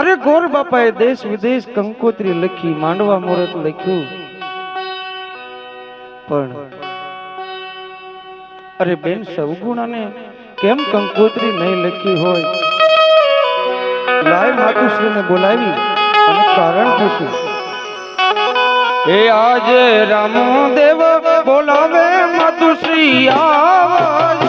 અરે ગોર બાપાએ દેશ વિદેશ કંકોત્રી લખી, માંડવા મુહૂર્ત લખ્યું. પણ અરે બેન, સવગુણાને કેમ કંકોત્રી નહીં લખી હોય? લાય માતુશ્રીને બોલાવી અને કારણ પૂછ્યું એ આજે રામદેવ બોલાવે માતુશ્રી આવજો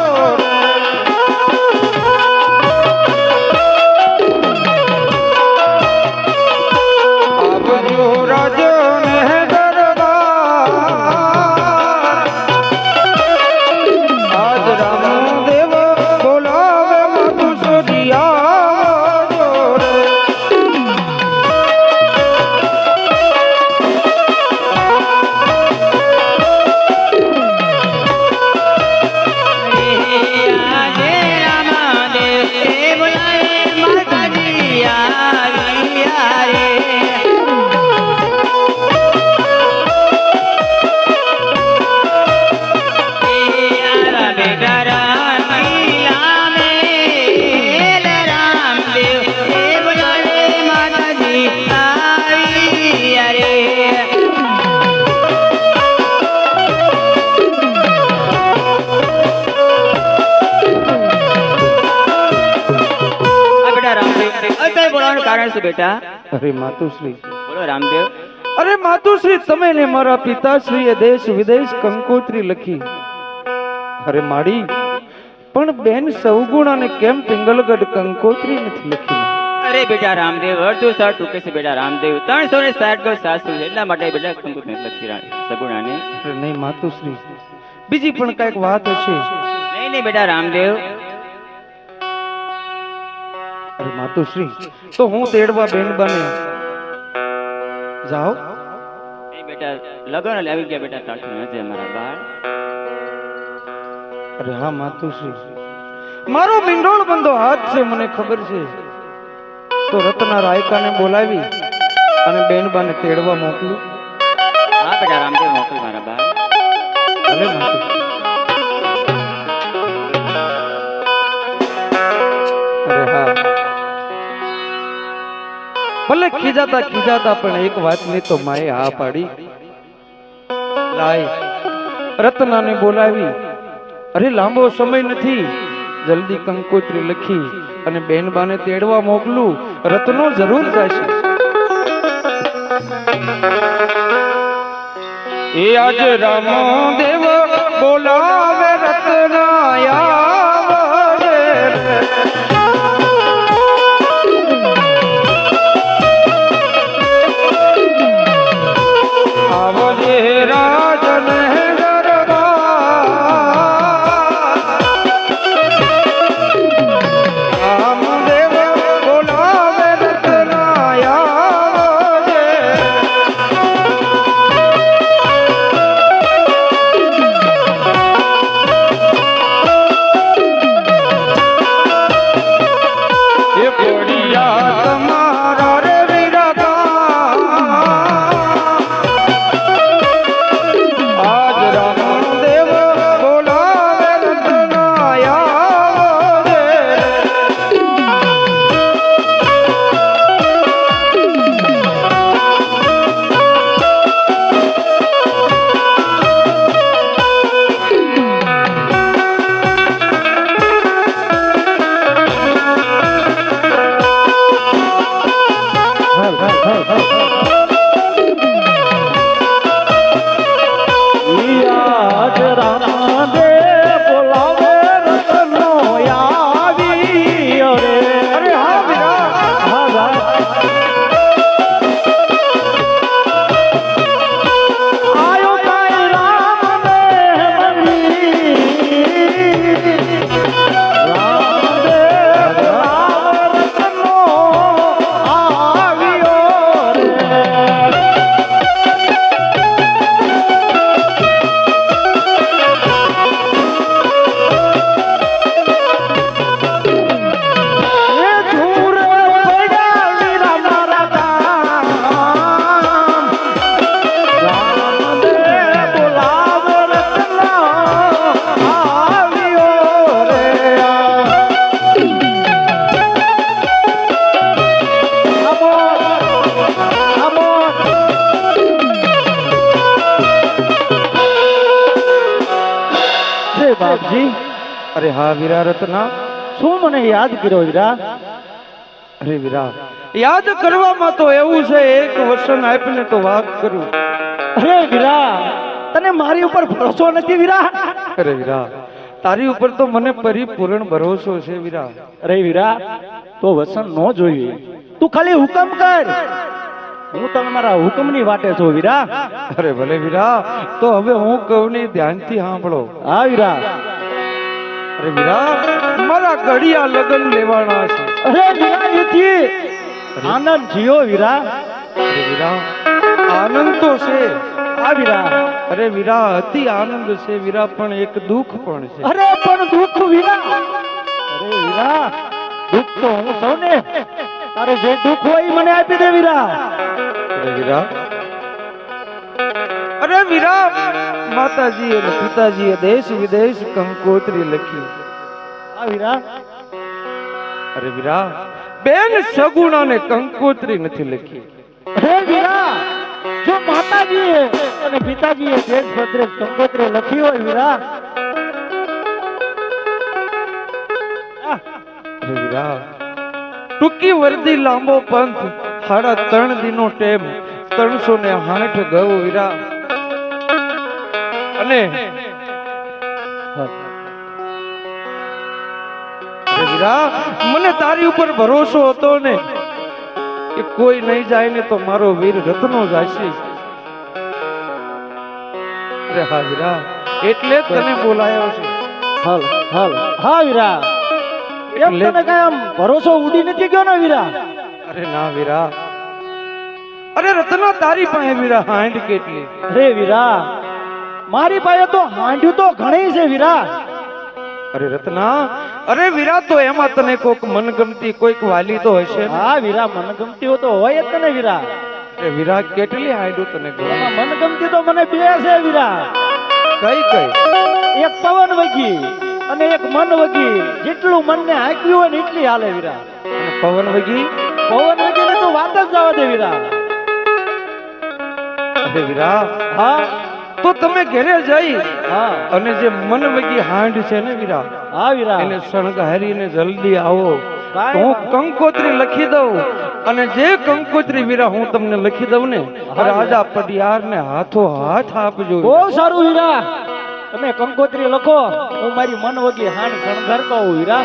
કારણ શું બેટા? અરે માતુશ્રી. બોલો રામદેવ. અરે માતુશ્રી તમે ને મારા પિતાશ્રીએ દેશ વિદેશ કંકોત્રી લખી. અરે માડી પણ બેન સવગુણાને કેમ પિંગલગઢ કંકોત્રી નથી લખી? અરે બેટા રામદેવ અડધું સાર ટૂંકે છે બેટા રામદેવ. ત્રણસો ને સાઠ ગો સાસુ એટલા માટે બેટા કંકોત્રી લખી સગુણાને. નહીં માતુશ્રી. બીજી પણ કંઈક વાત હશે? નહીં નહીં બેટા રામદેવ. માતુશ્રી તો હું તેડવા બેન બને. જાઓ. બેટા લગન આવી ગયા બેટા તાઠું નથી અમારા બાળ. અરે હા માતુશ્રી. મારો મિંડોળ બંધો હાથ છે મને ખબર છે. તો રત્ના રાયકાને બોલાવી અને બેનબાને તેડવા મોકલું. હા બેટા રામદેવ મોકલ મારા બાળ. ભલે માતુશ્રી. ખીજાતા ખીજાતા પણ એક વાતની તો માએ હા પાડી. લાય, રત્નાને બોલાવી. અરે, લાંબો સમય નથી. જલ્દી કંકોત્રી લખી અને બેનબાને તેડવા મોકલું. રત્નો જરૂર જશે એ આજ રામ દેવ બોલાવે. વીરા શું મને યાદ કર્યો વિરા અરે વિરા યાદ કરવામાં તો એવું છે એક વસન આપીને તો વાત કરું. અરે વિરા તને મારી ઉપર ભરોસો નથી વિરા અરે વિરા તારી ઉપર તો મને પરિપૂર્ણ ભરોસો છે વિરા અરે વિરા તો વસન ન જોઈએ. તું ખાલી હુકમ કર. હું તમે મારા હુકમની વાટે છું વીરા અરે ભલે વીરા તો હવે હું કહું ને ધ્યાનથી સાંભળો? હા વીરા અરે વીરા મારા ઘડિયા લગન લેવાના છે. અરે વીરા એથી આનંદ જીઓ વીરા અરે વીરા આનંદ તો છે. આ વીરા અરે વીરા અતિ આનંદ છે વીરા પણ એક દુઃખ પણ છે. અરે પણ દુઃખ વીરા અરે વીરા દુઃખ તો હું સૌને. તારે જે દુઃખ હોય મને આપી દે વીરા અરે વીરા અરે વીરા માતાજી અને પિતાજીએ દેશ વિદેશ કંકોત્રી લખી. આ વીરા અરે વીરા બેન સગુણાને કંકોત્રી નથી લખી. હે વીરા જો માતાજીએ અને પિતાજીએ દેશ ભદ્રે કંકોત્રી લખી હોય વીરા અરે વીરા ટૂંકી વર્દી લાંબો પંથ સાડા ત્રણ દિનો ટેમ ત્રણસો ને સાઠ ગૌ વીરા અને મને તારી ઉપર ભરોસો હતો ને કે કોઈ નહીં જાય ને તો મારો વીર રત્નો જાશે હા વીરા એટલે જ તને બોલાયો છે. હાલ હાલ. હા વીરા. એમ તને કઈ આમ ભરોસો ઉડી નથી ગયો ને વીરા? અરે ના વીરા. અરે રત્ના તારી પાસે વીરા હાંડ કેટલી? અરે વીરા મારી પાસે તો હાંડ્યું તો ઘણી છે વીરા અરે રત્ના અરે વીરા તો એમાં તને કોઈક મનગમતી કોઈક વાલી તો હશે હા વીરા મનગમતી તો હોય જ તને વીરા એ વીરા કેટલી હાંડું તને એમાં મનગમતી તો મને બે છે વીરા કઈ કઈ? એક પવન વગી અને એક મન વગી. જેટલું મનને હાંક્યું હોય ને એટલી હાલે વીરા પવન વગી? પવન વગી ને તો વાત જ જવા દે વીરા વીરા હા. તો તમે ઘરે જઈ હા. અને જે મન વગી હાંડ છે ને વીરા હા વીરા. એને શણગારીને જલ્દી આવો. હું કંકોત્રી લખી દઉં. અને જે કંકોત્રી વીરા હું તમને લખી દઉં ને રાજા પટિયાર ને હાથો હાથ આપજો. બહુ સારું વીરા. તમે કંકોત્રી લખો હું મારી મન વગી હાંડ શણગારતો હું વીરા.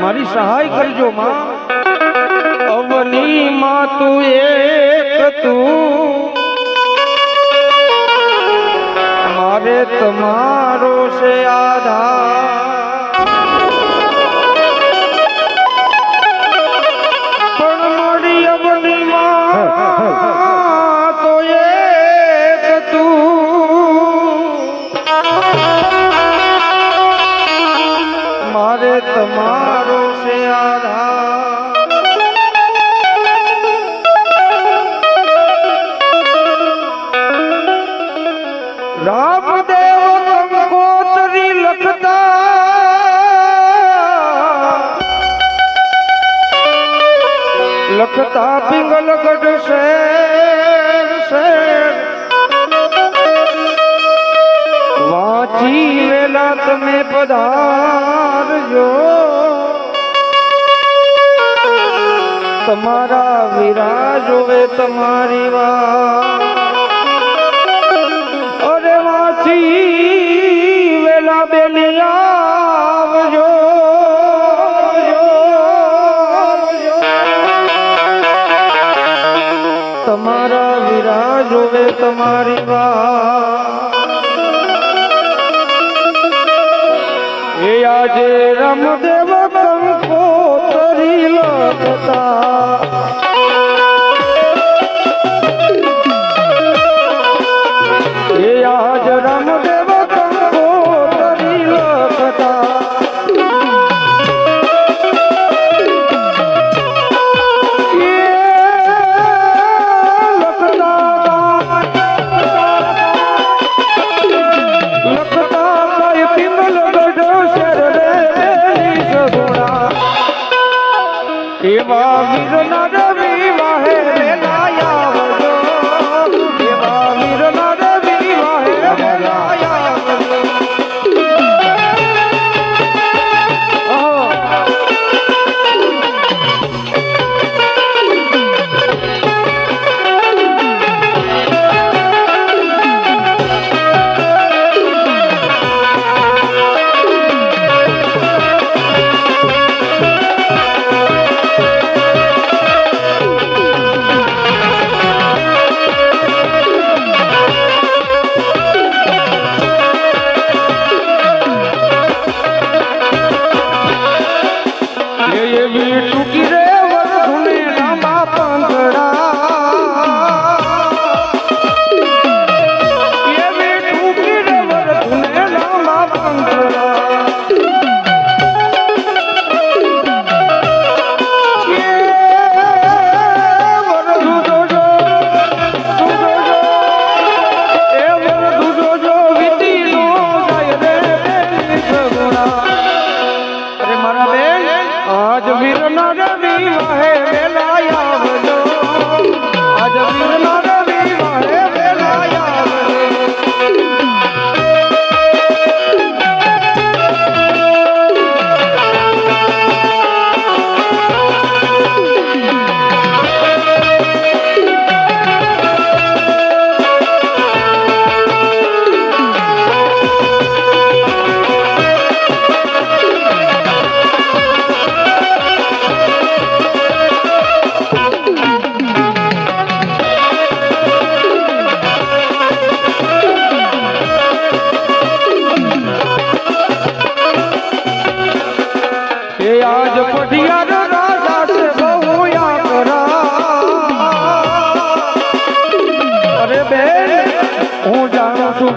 મારી સહાય કરજો માં. અવની માં તું એક તું. મારે તમારો છે આધાર. રામદેવ કંકોતરી લખતા. લખતા પિંગલગઢ શેર શેર. વાંચી વેલા તમે પધારજો. તમારા વિરાજોવે તમારી વાત. તમારા વિરાજોવે તમારી વાત. એ આજે રામદેવ કંકોતરી લખતા. બાબી another viva hey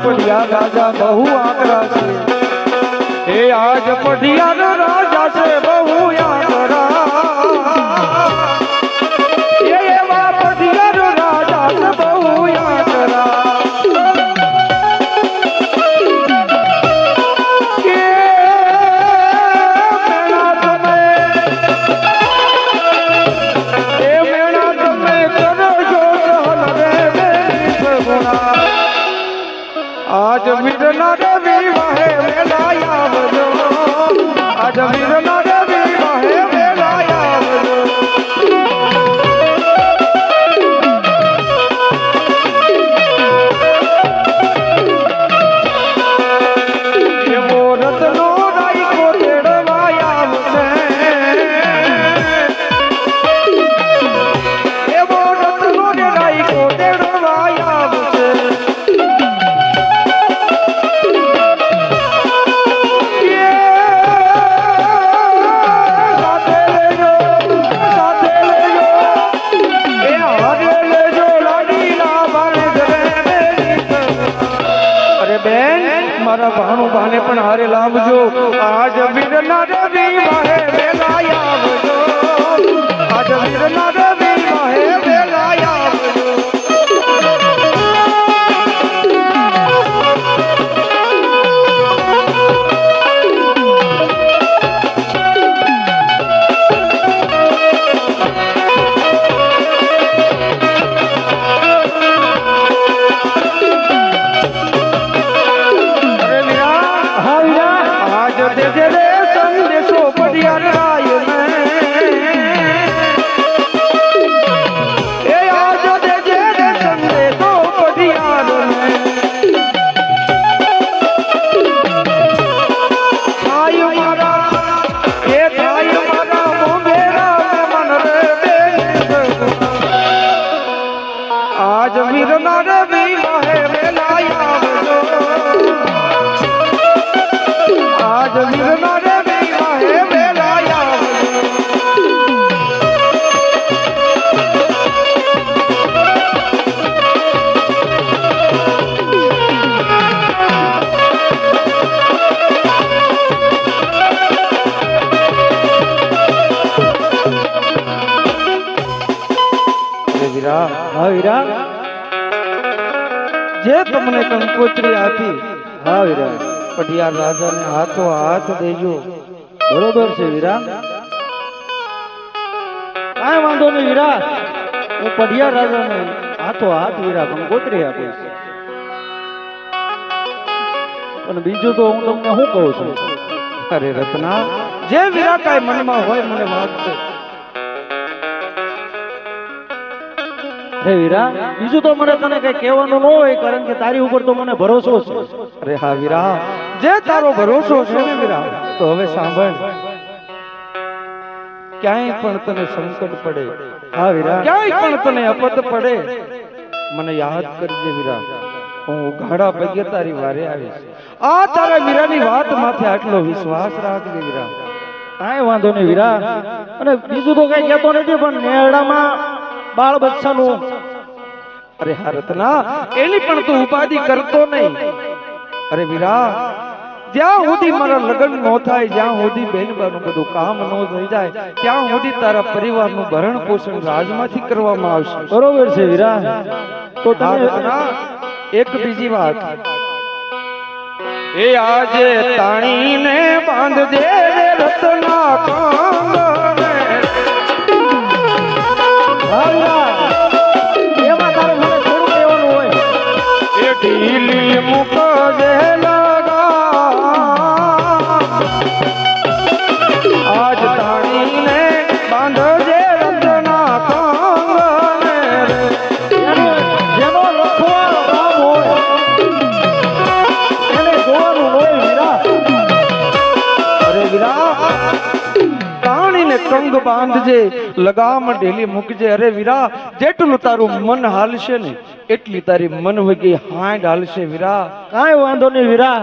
પઢિયા રાજા બહુ આકરા છે. એ આજ પઢિયા મારા ભાણું ભાને પણ હારે લાવજો. આજ વીર ના રવિ વાહે વેલાયા આવજો. આજ વીર ના મને કંકોત્રી આપી. હા વિરા પટિયાર રાજાને હાથો હાથ દેજો. બરોબર છે, વિરા? કાંઈ વાંધો નહીં, વિરા. હું પઢિયાર રાજાને હાથો હાથ, વિરા, કંકોત્રી આપીશ. પણ બીજું તો હું તમને શું કહું છું? અરે રત્ના, જે વિરા કાંઈ મનમાં હોય મને વાત હે વીરા બીજું તો મને તને કઈ કહેવાનું ન હોય કારણ કે તારી ઉપર તો મને ભરોસો છે. અરે હા વીરા જે તારો ભરોસો છે ને વીરા તો હવે સાંભળ. ક્યાંય પણ તને સંકટ પડે હા વીરા. ક્યાંય પણ તને અપદ પડે મને યાદ કરજે વીરા હું ઉઘાડા પગે તારી વારે આવીશ. આ તારા વીરાની વાત માથે આટલો વિશ્વાસ રાખજે વીરા. કાંઈ વાંધો નહીં વીરા. અને બીજું તો કઈ કહેતો નથી પણ નેરડામાં બાળ બચ્ચાનું અરે હા રત્ના એની પણ તું ઉપાધિ કરતો નહીં. અરે વીરા જ્યાં સુધી મારા લગ્ન ન થાય જ્યાં સુધી બહેનબાનું બધું કામ ન થઈ જાય ત્યાં સુધી તારા પરિવારનું ભરણ પોષણ રાજમાંથી કરવામાં આવશે. બરોબર છે વીરા. તો એક બીજી વાત. એ આજે તાણીને બાંધજે રત્ના કાંગને. બાંધજે લગામ ઢેલી મૂકજે. અરે વીરા જેટલું તારું મન હાલશે ને એટલી તારી મન વગી હાંડ હાલશે વીરા. કાંઈ વાંધો નહીં વીરા.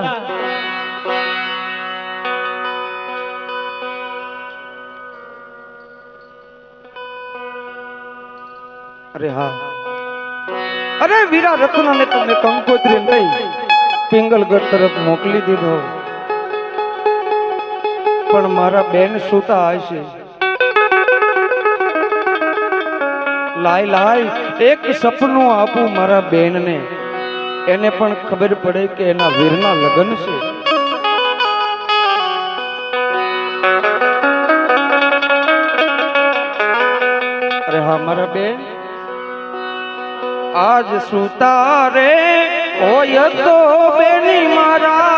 અરે હા. અરે વીરા રત્નને તમે કંકોત્રી લઈ પિંગલગઢ તરફ મોકલી દીધો. પણ મારા બેન સુતા હશે. લાય લાય, એક સપનું આપું મારા બેનને. એને પણ ખબર પડે કે એના વીરના લગ્ન છે. અરે હા, મારા બેન. આજ સુતારે હોય તો બેની મારા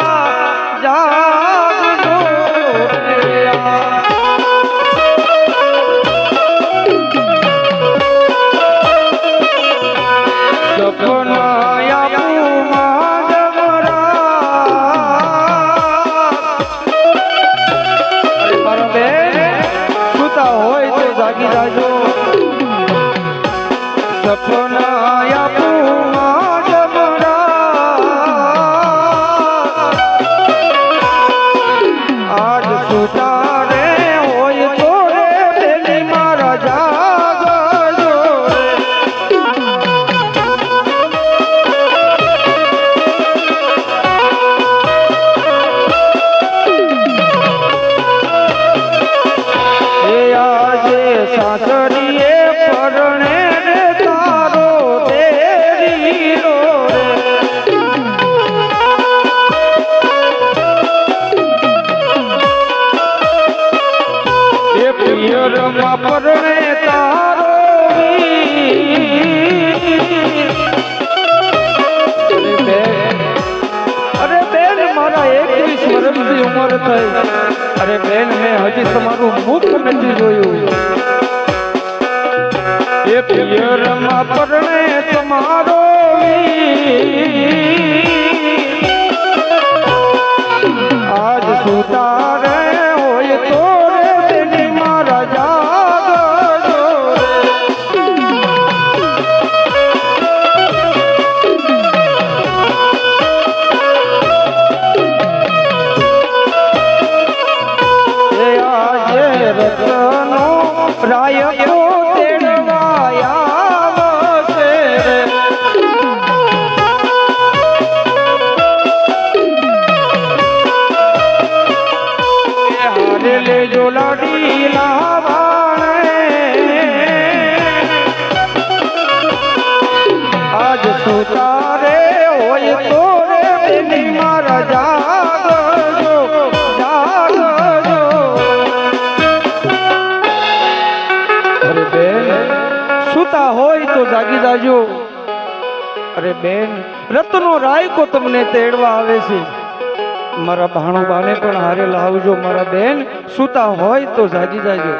જાગજો નથી જોયું. એ પિયરમાં પરણે બેન રત્નો રાયકો તમને તેડવા આવે છે. મારા ભાણુબાને પણ હારે લાવજો, મારા બેન. સૂતા હોય તો જાગી જાજો.